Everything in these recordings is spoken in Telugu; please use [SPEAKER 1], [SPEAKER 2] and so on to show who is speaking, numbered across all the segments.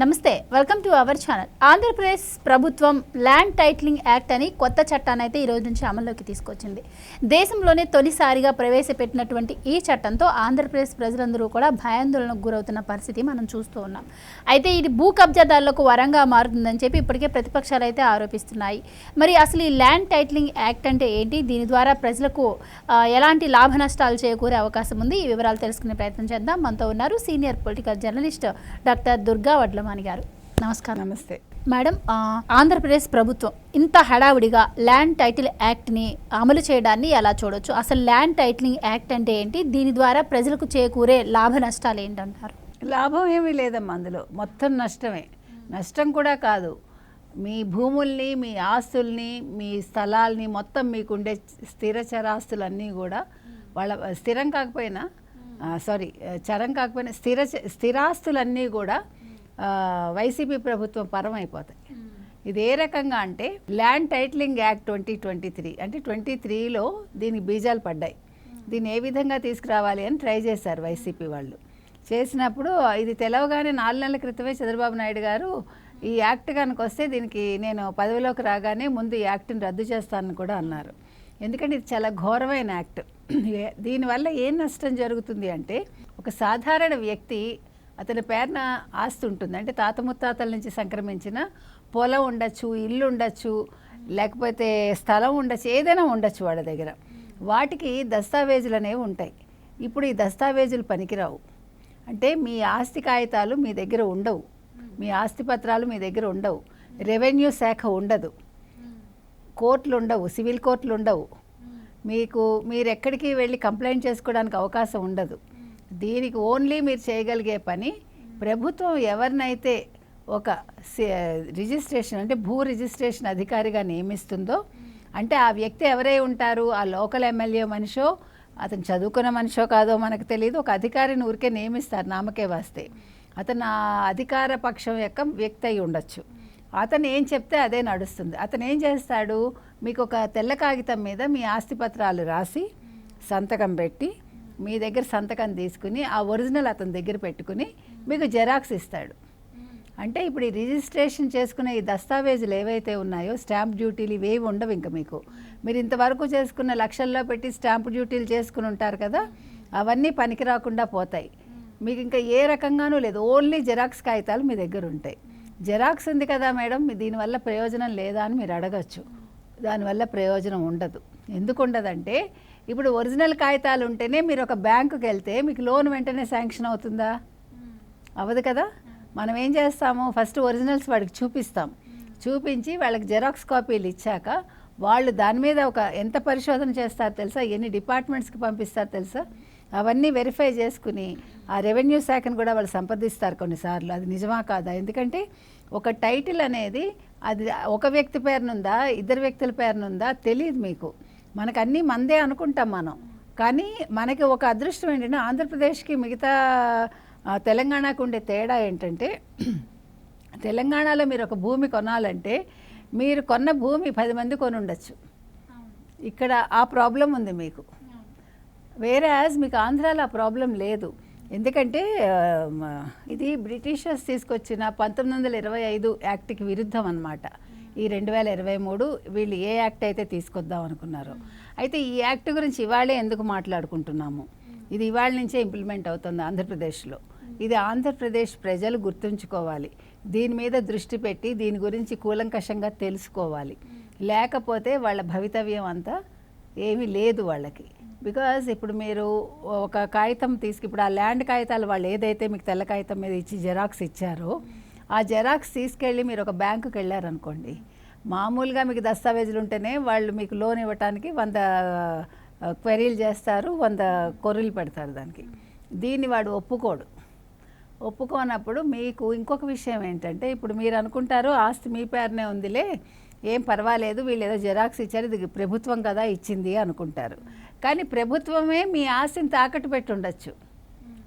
[SPEAKER 1] నమస్తే welcome to our channel Andhra Pradesh ప్రభుత్వం ల్యాండ్ టైటిలింగ్ యాక్ట్ అని కొత్త చట్టాన్ని అయితే ఈ రోజు నుంచి అమల్లోకి తీసుకొచ్చింది. దేశంలోనే తొలిసారిగా ప్రవేశపెట్టినటువంటి ఈ చట్టంతో ఆంధ్రప్రదేశ్ ప్రజలందరూ కూడా భయాందోళనకు గురవుతున్న పరిస్థితి మనం చూస్తూ ఉన్నాం. అయితే ఇది భూ కబ్జాదారులకు వరంగా మారుతుందని చెప్పి ఇప్పటికే ప్రతిపక్షాలు అయితే ఆరోపిస్తున్నాయి. మరి అసలు ఈ ల్యాండ్ టైటిలింగ్ యాక్ట్ అంటే ఏంటి? దీని ద్వారా ప్రజలకు ఎలాంటి లాభ నష్టాలు చేకూరే అవకాశం ఉంది? ఈ వివరాలు తెలుసుకునే ప్రయత్నం చేద్దాం. మనతో ఉన్నారు senior political journalist doctor Durga Vadla Vadlamani గారు. నమస్కారం.
[SPEAKER 2] నమస్తే.
[SPEAKER 1] మేడం ఆంధ్రప్రదేశ్ ప్రభుత్వం ఇంత హడావుడిగా ల్యాండ్ టైటిల్ యాక్ట్ని అమలు చేయడాన్ని ఎలా చూడొచ్చు? అసలు ల్యాండ్ టైటిలింగ్ యాక్ట్ అంటే ఏంటి? దీని ద్వారా ప్రజలకు చేకూరే లాభ నష్టాలు ఏంటంటారు?
[SPEAKER 2] లాభం ఏమీ లేదమ్మా అందులో. మొత్తం నష్టమే. నష్టం కూడా కాదు. మీ భూముల్ని మీ ఆస్తుల్ని మీ స్థలాల్ని మొత్తం మీకుండే స్థిర చరాస్తులన్నీ కూడా వాళ్ళ స్థిరం కాకపోయినా సారీ చరం కాకపోయినా స్థిర స్థిరాస్తులన్నీ కూడా వైసీపీ ప్రభుత్వం పరం అయిపోతాయి ఇది ఏ రకంగా అంటే land titling act twenty twenty three అంటే ట్వంటీ త్రీలో దీనికి బీజాలు పడ్డాయి. దీన్ని ఏ విధంగా తీసుకురావాలి అని ట్రై చేశారు వైసీపీ వాళ్ళు. చేసినప్పుడు ఇది తెలవగానే నాలుగు నెలల క్రితమే చంద్రబాబు నాయుడు గారు ఈ యాక్ట్ కనుక వస్తే దీనికి నేను పదవిలోకి రాగానే ముందు ఈ యాక్ట్ని రద్దు చేస్తానని కూడా అన్నారు. ఎందుకంటే ఇది చాలా ఘోరమైన యాక్ట్. దీనివల్ల ఏం నష్టం జరుగుతుంది అంటే ఒక సాధారణ వ్యక్తి అతని పేరున ఆస్తి ఉంటుంది. అంటే తాత ముత్తాతల నుంచి సంక్రమించిన పొలం ఉండొచ్చు ఇల్లు ఉండొచ్చు లేకపోతే స్థలం ఉండొచ్చు ఏదైనా ఉండొచ్చు వాళ్ళ దగ్గర. వాటికి దస్తావేజులు అనేవి ఉంటాయి. ఇప్పుడు ఈ దస్తావేజులు పనికిరావు. అంటే మీ ఆస్తి కాగితాలు మీ దగ్గర ఉండవు. మీ ఆస్తి పత్రాలు మీ దగ్గర ఉండవు. రెవెన్యూ శాఖ ఉండదు. కోర్టులు ఉండవు. సివిల్ కోర్టులు ఉండవు. మీకు మీరు ఎక్కడికి వెళ్ళి కంప్లైంట్ చేసుకోవడానికి అవకాశం ఉండదు. దీనికి ఓన్లీ మీరు చేయగలిగే పని ప్రభుత్వం ఎవరినైతే ఒక రిజిస్ట్రేషన్ అంటే భూ రిజిస్ట్రేషన్ అధికారిగా నియమిస్తుందో అంటే ఆ వ్యక్తి ఎవరై ఉంటారు ఆ లోకల్ ఎమ్మెల్యే మనిషో అతను చదువుకున్న మనిషో కాదో మనకు తెలియదు ఒక అధికారిని ఊరికే నియమిస్తారు నామకే వస్తే. అతను ఆ అధికార పక్షం యొక్క వ్యక్తి అయి ఉండొచ్చు. అతను ఏం చెప్తే అదే నడుస్తుంది. అతను ఏం చేస్తాడు? మీకు ఒక తెల్ల కాగితం మీద మీ ఆస్తి పత్రాలు రాసి సంతకం పెట్టి మీ దగ్గర సంతకం తీసుకుని ఆ ఒరిజినల్ అతని దగ్గర పెట్టుకుని మీకు జెరాక్స్ ఇస్తాడు. అంటే ఇప్పుడు ఈ రిజిస్ట్రేషన్ చేసుకునే ఈ దస్తావేజులు ఏవైతే ఉన్నాయో స్టాంప్ డ్యూటీలు ఇవేవి ఉండవు ఇంకా మీకు. మీరు ఇంతవరకు చేసుకున్న లక్షల్లో పెట్టి స్టాంప్ డ్యూటీలు చేసుకుని ఉంటారు కదా అవన్నీ పనికి రాకుండా పోతాయి. మీకు ఇంకా ఏ రకంగానూ లేదు. ఓన్లీ జెరాక్స్ కాగితాలు మీ దగ్గర ఉంటాయి. జెరాక్స్ ఉంది కదా మేడం దీనివల్ల ప్రయోజనం లేదా అని మీరు అడగచ్చు. దానివల్ల ప్రయోజనం ఉండదు. ఎందుకు ఉండదంటే ఇప్పుడు ఒరిజినల్ కాగితాలు ఉంటేనే మీరు ఒక బ్యాంకుకి వెళ్తే మీకు లోన్ వెంటనే శాంక్షన్ అవుతుందా? అవ్వదు కదా? మనం ఏం చేస్తాము? ఫస్ట్ ఒరిజినల్స్ వాడికి చూపిస్తాం. చూపించి వాళ్ళకి జెరాక్స్ కాపీలు ఇచ్చాక వాళ్ళు దాని మీద ఒక ఎంత పరిశోధన చేస్తారో తెలుసా? ఎన్ని డిపార్ట్మెంట్స్కి పంపిస్తారో తెలుసా? అవన్నీ వెరిఫై చేసుకుని ఆ రెవెన్యూ శాఖను కూడా వాళ్ళు సంప్రదిస్తారు కొన్నిసార్లు. అది నిజమా కాదా? ఎందుకంటే ఒక టైటిల్ అనేది అది ఒక వ్యక్తి పేరునుందా ఇద్దరు వ్యక్తుల పేరునుందా తెలియదు మీకు. మనకు అన్నీ మందే అనుకుంటాం మనం. కానీ మనకి ఒక అదృష్టం ఏంటంటే ఆంధ్రప్రదేశ్కి మిగతా తెలంగాణకు ఉండే తేడా ఏంటంటే తెలంగాణలో మీరు ఒక భూమి కొనాలంటే మీరు కొన్న భూమి పది మంది కొని ఉండొచ్చు ఇక్కడ ఆ ప్రాబ్లం ఉంది మీకు. వేరే యాజ్ మీకు ఆంధ్రాలో ఆ ప్రాబ్లం లేదు. ఎందుకంటే ఇది బ్రిటిషర్స్ తీసుకొచ్చిన పంతొమ్మిది వందల ఇరవై ఐదు యాక్ట్కి విరుద్ధం అనమాట ఈ రెండు వేల ఇరవై మూడు వీళ్ళు ఏ యాక్ట్ అయితే తీసుకొద్దాం అనుకున్నారో. అయితే ఈ యాక్ట్ గురించి ఇవాళే ఎందుకు మాట్లాడుకుంటున్నాము? ఇది ఇవాళ నుంచే ఇంప్లిమెంట్ అవుతుంది ఆంధ్రప్రదేశ్లో. ఇది ఆంధ్రప్రదేశ్ ప్రజలు గుర్తుంచుకోవాలి. దీని మీద దృష్టి పెట్టి దీని గురించి కూలంకషంగా తెలుసుకోవాలి. లేకపోతే వాళ్ళ భవితవ్యం అంతా ఏమీ లేదు వాళ్ళకి. బికాజ్ ఇప్పుడు మీరు ఒక కాగితం తీసుకు ఇప్పుడు ఆ ల్యాండ్ కాగితాలు వాళ్ళు ఏదైతే మీకు తెల్ల కాగితం మీద ఇచ్చి జెరాక్స్ ఇచ్చారో ఆ జెరాక్స్ తీసుకెళ్ళి మీరు ఒక బ్యాంకుకి వెళ్ళారనుకోండి మామూలుగా మీకు దస్తావేజులు ఉంటేనే వాళ్ళు మీకు లోన్ ఇవ్వటానికి వంద క్వెరీలు చేస్తారు వంద కొర్రీలు పెడతారు దానికి. దీన్ని వాడు ఒప్పుకోడు. ఒప్పుకోనప్పుడు మీకు ఇంకొక విషయం ఏంటంటే ఇప్పుడు మీరు అనుకుంటారు ఆస్తి మీ పేరునే ఉందిలే ఏం పర్వాలేదు వీళ్ళు ఏదో జెరాక్స్ ఇచ్చారు ఇది ప్రభుత్వం కదా ఇచ్చింది అనుకుంటారు. కానీ ప్రభుత్వమే మీ ఆస్తిని తాకట్టు పెట్టి ఉండొచ్చు.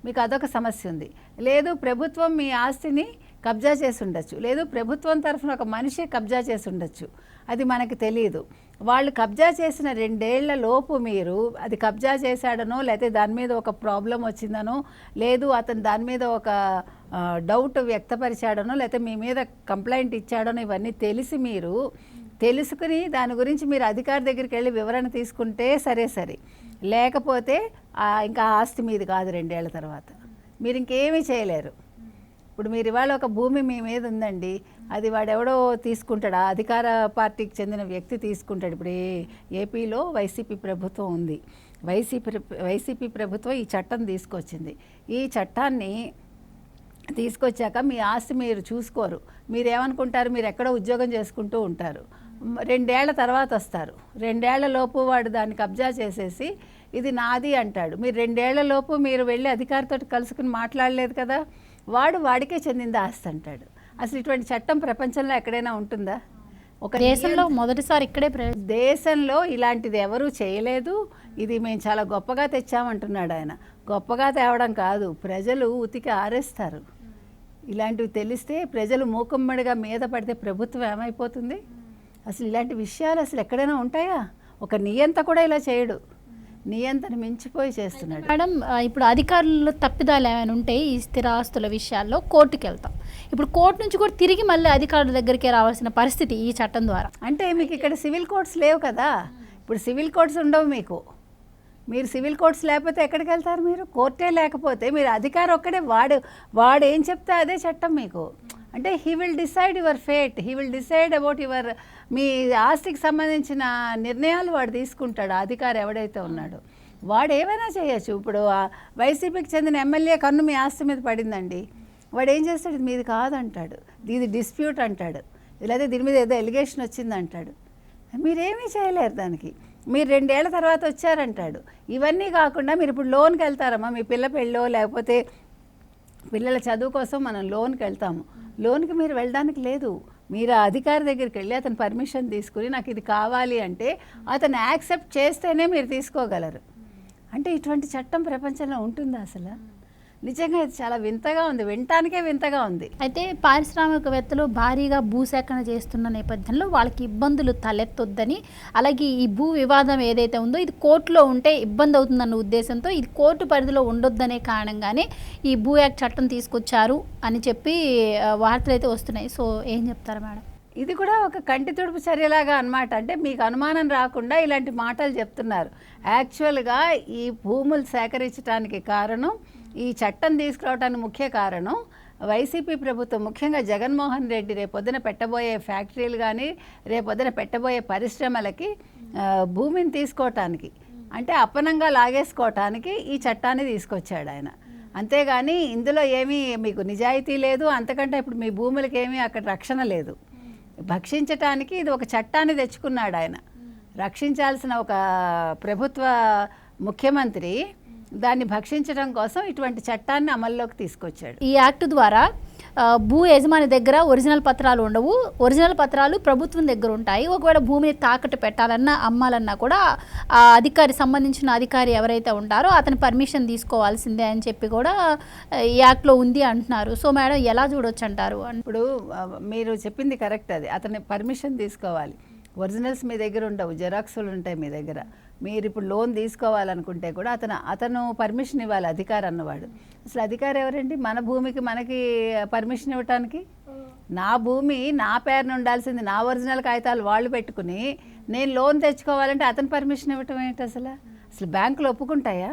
[SPEAKER 2] మీకు అదొక సమస్య ఉంది. లేదు ప్రభుత్వం మీ ఆస్తిని కబ్జా చేసి ఉండొచ్చు. లేదు ప్రభుత్వం తరఫున ఒక మనిషి కబ్జా చేసి ఉండొచ్చు. అది మనకు తెలియదు వాళ్ళు కబ్జా చేసిన రెండేళ్ళ లోపు మీరు అది కబ్జా చేశాడనో లేకపోతే దాని మీద ఒక ప్రాబ్లం వచ్చిందనో లేదు అతను దాని మీద ఒక డౌట్ వ్యక్తపరిచాడనో లేకపోతే మీ మీద కంప్లైంట్ ఇచ్చాడనో ఇవన్నీ తెలిసి మీరు తెలుసుకుని దాని గురించి మీరు అధికారి దగ్గరికి వెళ్ళి వివరణ తీసుకుంటే సరే సరే. లేకపోతే ఇంకా ఆస్తి మీది కాదు రెండేళ్ళ తర్వాత. మీరు ఇంకేమీ చేయలేరు. ఇప్పుడు మీరు ఇవాళ ఒక భూమి మీ మీద ఉందండి. అది వాడెవడో తీసుకుంటాడు. ఆ అధికార పార్టీకి చెందిన వ్యక్తి తీసుకుంటాడు. ఇప్పుడు ఏపీలో వైసీపీ ప్రభుత్వం ఉంది. వైసీపీ వైసీపీ ప్రభుత్వం ఈ చట్టం తీసుకొచ్చింది. ఈ చట్టాన్ని తీసుకొచ్చాక మీ ఆస్తి మీరు చూసుకోరు. మీరు ఏమనుకుంటారు మీరు ఎక్కడో ఉద్యోగం చేసుకుంటూ ఉంటారు. రెండేళ్ళ తర్వాత వస్తారు. రెండేళ్ళ లోపు వాడు దాన్ని కబ్జా చేసేసి ఇది నాది అంటాడు. మీరు రెండేళ్ళ లోపు మీరు వెళ్ళి అధికారితో కలుసుకుని మాట్లాడలేదు కదా వాడు వాడికే చెందింది ఆస్తి అంటాడు. అసలు ఇటువంటి చట్టం ప్రపంచంలో ఎక్కడైనా ఉంటుందా? ఒక
[SPEAKER 1] దేశంలో మొదటిసారి ఇక్కడే
[SPEAKER 2] దేశంలో ఇలాంటిది ఎవరూ చేయలేదు. ఇది మేము చాలా గొప్పగా తెచ్చామంటున్నాడు ఆయన. గొప్పగా తేవడం కాదు ప్రజలు ఉతికి ఆరేస్తారు. ఇలాంటివి తెలిస్తే ప్రజలు మూకుమ్మడిగా మీద పడితే ప్రభుత్వం ఏమైపోతుంది? అసలు ఇలాంటి విషయాలు అసలు ఎక్కడైనా ఉంటాయా? ఒక నియంత కూడా ఇలా చేయడు. నియంతను మించిపోయి చేస్తున్నాడు.
[SPEAKER 1] మేడం ఇప్పుడు అధికారులు తప్పిదాలు ఏమైనా ఉంటే ఈ స్థిరాస్తుల విషయాల్లో కోర్టుకి వెళ్తాం. ఇప్పుడు కోర్టు నుంచి కూడా తిరిగి మళ్ళీ అధికారుల దగ్గరికి రావాల్సిన పరిస్థితి ఈ చట్టం ద్వారా.
[SPEAKER 2] అంటే మీకు ఇక్కడ సివిల్ కోర్ట్స్ లేవు కదా? ఇప్పుడు సివిల్ కోర్ట్స్ ఉండవు మీకు. మీరు సివిల్ కోర్ట్స్ లేకపోతే ఎక్కడికి వెళ్తారు మీరు? కోర్టే లేకపోతే మీరు అధికారం ఒక్కడే వాడు వాడు ఏం చెప్తే అదే చట్టం మీకు. అంటే he will decide your fate he will decide about your మీ ఆస్తికి సంబంధించిన నిర్ణయాలు వాడు తీసుకుంటాడు ఆ అధికారి ఎవడైతే ఉన్నాడో. వాడు ఏమైనా చేయొచ్చు. ఇప్పుడు వైసీపీకి చెందిన ఎమ్మెల్యే కన్ను మీ ఆస్తి మీద పడిందండి. వాడు ఏం చేస్తాడు? ఇది మీది కాదంటాడు. ఇది డిస్ప్యూట్ అంటాడు. లేదా దీని మీద ఏదో ఎలిగేషన్ వచ్చిందంటాడు. మీరేమీ చేయలేరు దానికి. మీరు రెండేళ్ళ తర్వాత వచ్చారంటాడు. ఇవన్నీ కాకుండా మీరు ఇప్పుడు లోన్కి వెళ్తారమ్మా. మీ పిల్ల పెళ్ళో లేకపోతే పిల్లల చదువు కోసం మనం లోన్కి వెళ్తాము. లోన్కి మీరు వెళ్ళడానికి లేదు. మీరు ఆ అధికారి దగ్గరికి వెళ్ళి అతను పర్మిషన్ తీసుకుని నాకు ఇది కావాలి అంటే అతను యాక్సెప్ట్ చేస్తేనే మీరు తీసుకోగలరు. అంటే ఇటువంటి చట్టం ప్రపంచంలో ఉంటుందా అసలు? నిజంగా ఇది చాలా వింతగా ఉంది వినటానికే వింతగా ఉంది.
[SPEAKER 1] అయితే పారిశ్రామికవేత్తలు భారీగా భూసేకరణ చేస్తున్న నేపథ్యంలో వాళ్ళకి ఇబ్బందులు తలెత్తొద్దని అలాగే ఈ భూ వివాదం ఏదైతే ఉందో ఇది కోర్టులో ఉంటే ఇబ్బంది అవుతుందన్న ఉద్దేశంతో ఇది కోర్టు పరిధిలో ఉండొద్దనే కారణంగానే ఈ భూ యాక్ట్ చట్టం తీసుకొచ్చారు అని చెప్పి వార్తలు అయితే వస్తున్నాయి. సో ఏం చెప్తారు మేడం?
[SPEAKER 2] ఇది కూడా ఒక కంటి తుడుపు చర్యలాగా అన్నమాట. అంటే మీకు అనుమానం రాకుండా ఇలాంటి మాటలు చెప్తున్నారు. యాక్చువల్గా ఈ భూములు సేకరించడానికి కారణం ఈ చట్టం తీసుకురావడానికి ముఖ్య కారణం వైసీపీ ప్రభుత్వం ముఖ్యంగా జగన్మోహన్ రెడ్డి రేపొద్దున పెట్టబోయే ఫ్యాక్టరీలు కానీ రేపొద్దున పెట్టబోయే పరిశ్రమలకి భూమిని తీసుకోవటానికి అంటే అప్పనంగా లాగేసుకోవటానికి ఈ చట్టాన్ని తీసుకొచ్చాడు ఆయన. అంతేగాని ఇందులో ఏమీ మీకు నిజాయితీ లేదు అంతకంటే ఇప్పుడు మీ భూములకి ఏమీ అక్కడ రక్షణ లేదు. భక్షించటానికి ఇది ఒక చట్టాన్ని తెచ్చుకున్నాడు ఆయన. రక్షించాల్సిన ఒక ప్రభుత్వ ముఖ్యమంత్రి దాన్ని భక్షించడం కోసం ఇటువంటి చట్టాన్ని అమల్లోకి తీసుకొచ్చాడు.
[SPEAKER 1] ఈ యాక్ట్ ద్వారా భూ యజమాని దగ్గర ఒరిజినల్ పత్రాలు ఉండవు. ఒరిజినల్ పత్రాలు ప్రభుత్వం దగ్గర ఉంటాయి. ఒకవేళ భూమిని తాకట్టు పెట్టాలన్నా అమ్మాలన్నా కూడా ఆ అధికారి సంబంధించిన అధికారి ఎవరైతే ఉంటారో అతని పర్మిషన్ తీసుకోవాల్సిందే అని చెప్పి కూడా ఈ యాక్ట్లో ఉంది అంటున్నారు. సో మేడం ఎలా చూడొచ్చు అంటారు
[SPEAKER 2] ఇప్పుడు మీరు చెప్పింది కరెక్ట్ అది. అతని పర్మిషన్ తీసుకోవాలి. ఒరిజినల్స్ మీ దగ్గర ఉండవు. జెరాక్స్లు ఉంటాయి మీ దగ్గర. మీరు ఇప్పుడు లోన్ తీసుకోవాలనుకుంటే కూడా అతను అతను పర్మిషన్ ఇవ్వాలి అధికారి అన్నవాడు. అసలు అధికారి ఎవరండి? మన భూమికి మనకి పర్మిషన్ ఇవ్వటానికి? నా భూమి నా పేరున ఉండాల్సింది నా ఒరిజినల్ కాగితాలు వాళ్ళు పెట్టుకుని నేను లోన్ తెచ్చుకోవాలంటే అతను పర్మిషన్ ఇవ్వటం ఏంటి అసలు? అసలు బ్యాంకులు ఒప్పుకుంటాయా?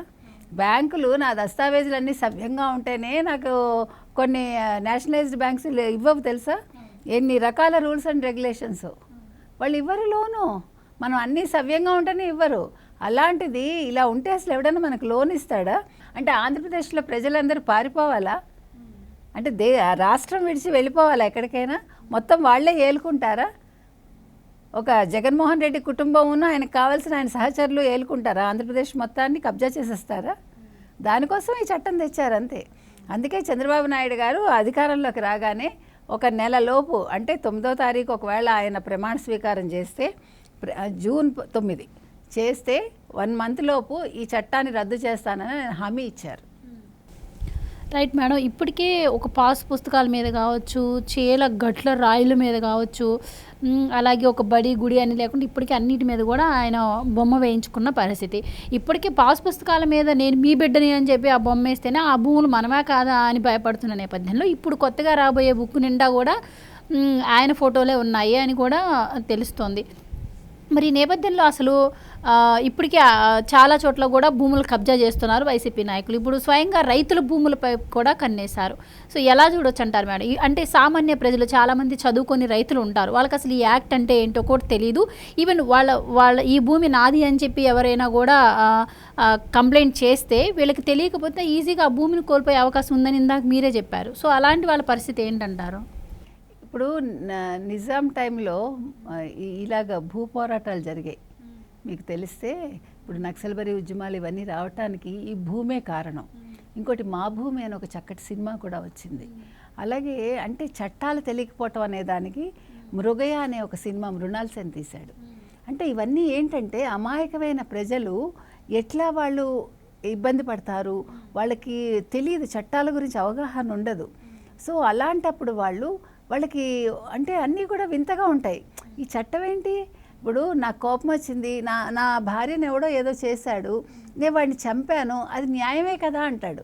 [SPEAKER 2] బ్యాంకులు నా దస్తావేజులన్నీ సవ్యంగా ఉంటేనే నాకు కొన్ని నేషనలైజ్డ్ బ్యాంక్స్ ఇవ్వవు తెలుసా? ఎన్ని రకాల రూల్స్ అండ్ రెగ్యులేషన్స్ వాళ్ళు ఇవ్వరు లోను. మనం అన్నీ సవ్యంగా ఉంటేనే ఇవ్వరు. అలాంటిది ఇలా ఉంటే అసలు ఎవడైనా మనకు లోన్ ఇస్తాడా? అంటే ఆంధ్రప్రదేశ్లో ప్రజలందరూ పారిపోవాలా? అంటే దే రాష్ట్రం విడిచి వెళ్ళిపోవాలా ఎక్కడికైనా? మొత్తం వాళ్ళే ఏలుకుంటారా? ఒక జగన్మోహన్ రెడ్డి కుటుంబమును ఆయనకు కావాల్సిన ఆయన సహచరులు ఏలుకుంటారా? ఆంధ్రప్రదేశ్ మొత్తాన్ని కబ్జా చేసేస్తారా? దానికోసం ఈ చట్టం తెచ్చారు అంతే. అందుకే చంద్రబాబు నాయుడు గారు అధికారంలోకి రాగానే ఒక నెలలోపు అంటే తొమ్మిదో తారీఖు ఒకవేళ ఆయన ప్రమాణ స్వీకారం చేస్తే జూన్ తొమ్మిది చేస్తే వన్ మంత్ లోపు ఈ చట్టాన్ని రద్దు చేస్తానని హామీ ఇచ్చారు.
[SPEAKER 1] రైట్ మేడం ఇప్పటికే ఒక పాస్ పుస్తకాల మీద కావచ్చు చేల గట్ల రాయిల మీద కావచ్చు అలాగే ఒక బడి గుడి అని లేకుండా ఇప్పటికీ అన్నిటి మీద కూడా ఆయన బొమ్మ వేయించుకున్న పరిస్థితి. ఇప్పటికే పాస్ పుస్తకాల మీద నేను మీ బిడ్డని అని చెప్పి ఆ బొమ్మ వేస్తేనే ఆ భూములు మనమే కాదా అని భయపడుతున్న నేపథ్యంలో ఇప్పుడు కొత్తగా రాబోయే బుక్ నిండా కూడా ఆయన ఫోటోలే ఉన్నాయి అని కూడా తెలుస్తోంది. మరి ఈ నేపథ్యంలో అసలు ఇప్పటికే చాలా చోట్ల కూడా భూములు కబ్జా చేస్తున్నారు వైసీపీ నాయకులు. ఇప్పుడు స్వయంగా రైతుల భూములపై కూడా కన్నేశారు. సో ఎలా చూడొచ్చు అంటారు మేడం అంటే సామాన్య ప్రజలు చాలామంది చదువుకొని రైతులు ఉంటారు. వాళ్ళకి అసలు ఈ యాక్ట్ అంటే ఏంటో కూడా తెలియదు ఈవెన్ వాళ్ళ వాళ్ళ ఈ భూమి నాది అని చెప్పి ఎవరైనా కూడా కంప్లైంట్ చేస్తే వీళ్ళకి తెలియకపోతే ఈజీగా ఆ భూమిని కోల్పోయే అవకాశం ఉందని ఇందాక మీరే చెప్పారు. సో అలాంటి వాళ్ళ పరిస్థితి ఏంటంటారు?
[SPEAKER 2] ఇప్పుడు నిజాం టైంలో ఇలాగ భూ పోరాటాలు జరిగాయి. మీకు తెలిస్తే ఇప్పుడు నక్సల్బరీ ఉద్యమాలు ఇవన్నీ రావటానికి ఈ భూమే కారణం. ఇంకోటి మా భూమి అని ఒక చక్కటి సినిమా కూడా వచ్చింది. అలాగే అంటే చట్టాలు తెలియకపోవటం అనే దానికి మృగయ అనే ఒక సినిమా మృణాల్ సెన్ తీశాడు అంటే ఇవన్నీ ఏంటంటే అమాయకమైన ప్రజలు ఎట్లా వాళ్ళు ఇబ్బంది పడతారు? వాళ్ళకి తెలియదు చట్టాల గురించి అవగాహన ఉండదు. సో అలాంటప్పుడు వాళ్ళు వాళ్ళకి అంటే అన్నీ కూడా వింతగా ఉంటాయి. ఈ చట్టం ఏంటి ఇప్పుడు నాకు కోపం వచ్చింది నా నా భార్యను ఎవడో ఏదో చేశాడు నేను వాడిని చంపాను అది న్యాయమే కదా అంటాడు.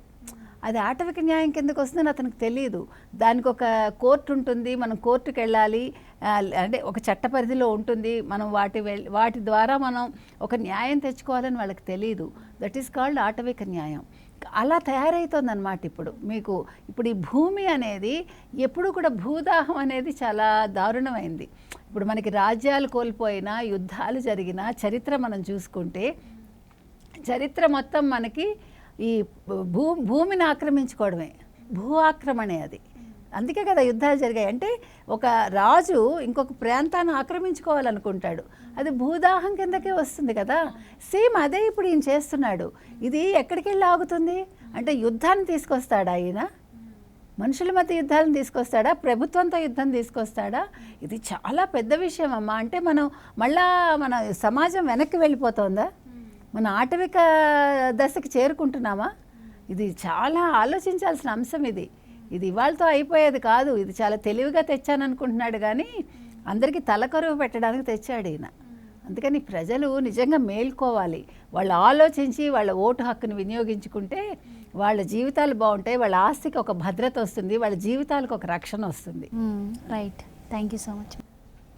[SPEAKER 2] అది ఆటవిక న్యాయం కిందకు వస్తుందని అతనికి తెలియదు దానికి ఒక కోర్టు ఉంటుంది మనం కోర్టుకు వెళ్ళాలి అంటే ఒక చట్ట పరిధిలో ఉంటుంది మనం వాటి వాటి ద్వారా మనం ఒక న్యాయం తెచ్చుకోవాలని వాళ్ళకి తెలియదు దట్ ఈస్ కాల్డ్ ఆటవిక న్యాయం. అలా తయారవుతుంది అనమాట ఇప్పుడు. మీకు ఇప్పుడు ఈ భూమి అనేది ఎప్పుడు కూడా భూదాహం అనేది చాలా దారుణమైంది. ఇప్పుడు మనకి రాజ్యాలు కోల్పోయినా యుద్ధాలు జరిగినా చరిత్ర మనం చూసుకుంటే చరిత్ర మొత్తం మనకి ఈ భూ భూమిని ఆక్రమించుకోవడమే. భూ ఆక్రమణే అది. అందుకే కదా యుద్ధాలు జరిగాయి. అంటే ఒక రాజు ఇంకొక ప్రాంతాన్ని ఆక్రమించుకోవాలనుకుంటాడు. అది భూదాహం కిందకే వస్తుంది కదా. సేమ్ అదే ఇప్పుడు ఈయన చేస్తున్నాడు. ఇది ఎక్కడికి వెళ్ళి ఆగుతుంది? అంటే యుద్ధాన్ని తీసుకొస్తాడా ఆయన మనుషుల మధ్య యుద్ధాలను తీసుకొస్తాడా? ప్రభుత్వంతో యుద్ధం తీసుకొస్తాడా? ఇది చాలా పెద్ద విషయం అమ్మా. అంటే మనం మళ్ళా మన సమాజం వెనక్కి వెళ్ళిపోతుందా? మన ఆటవిక దశకి చేరుకుంటున్నామా? ఇది చాలా ఆలోచించాల్సిన అంశం ఇది. ఇది ఇవాళతో అయిపోయేది కాదు. ఇది చాలా తెలివిగా తెచ్చాను అనుకుంటున్నాడు కానీ అందరికీ తలకరువు పెట్టడానికి తెచ్చాడు ఈయన. అందుకని ప్రజలు నిజంగా మేల్కోవాలి. వాళ్ళు ఆలోచించి వాళ్ళ ఓటు హక్కును వినియోగించుకుంటే వాళ్ళ జీవితాలు బాగుంటాయి. వాళ్ళ ఆస్తికి ఒక భద్రత వస్తుంది. వాళ్ళ జీవితాలకు ఒక రక్షణ వస్తుంది.
[SPEAKER 1] Right. Thank you so much.